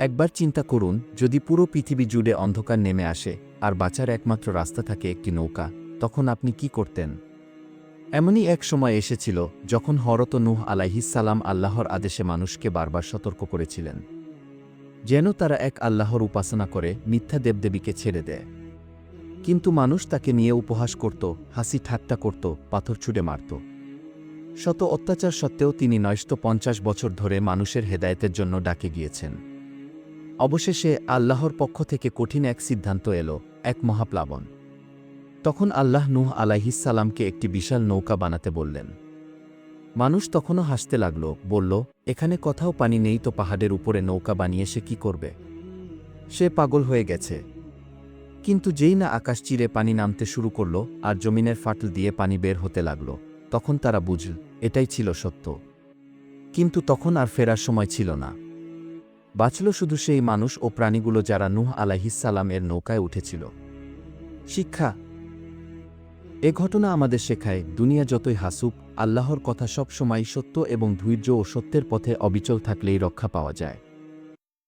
একবার চিন্তা করুন, যদি পুরো পৃথিবী জুড়ে অন্ধকার নেমে আসে, আর বাঁচার একমাত্র রাস্তা থাকে একটি নৌকা, তখন আপনি কি করতেন? এমনই এক সময় এসেছিল, যখন হরত নূহ আলাইহিসালাম আল্লাহর আদেশে মানুষকে বারবার সতর্ক করেছিলেন। যেন তারা এক আল্লাহর উপাসনা করে, মিথ্যা দেবদেবীকে ছেড়ে দেয়। কিন্তু মানুষ তাকে নিয়ে উপহাস করত, হাসি ঠাট্টা করত, পাথর ছুড়ে মারত। শত অত্যাচার সত্ত্বেও তিনি নয়শত পঞ্চাশ বছর ধরে মানুষের হেদায়েতের জন্য ডাকে গিয়েছেন। অবশেষে আল্লাহর পক্ষ থেকে কঠিন এক সিদ্ধান্ত এলো, এক মহাপ্লাবন। তখন আল্লাহ নূহ আলাইহিসালামকে একটি বিশাল নৌকা বানাতে বললেন। মানুষ তখনও হাসতে লাগল, বলল, এখানে কোথাও পানি নেই তো পাহাড়ের উপরে নৌকা বানিয়ে সে কি করবে? সে পাগল হয়ে গেছে। কিন্তু যেই না আকাশ চিরে পানি নামতে শুরু করল আর জমিনের ফাটল দিয়ে পানি বের হতে লাগল, তখন তারা বুঝল, এটাই ছিল সত্য। কিন্তু তখন আর ফেরার সময় ছিল না। বাঁচল শুধু সেই মানুষ ও প্রাণীগুলো যারা নুহ আলাইহিসালাম এর নৌকায় উঠেছিল। শিক্ষা। এ ঘটনা আমাদের শেখায়, দুনিয়া যতই হাসুক, আল্লাহর কথা সব সময় সত্য এবং ধৈর্য ও সত্যের পথে অবিচল থাকলেই রক্ষা পাওয়া যায়।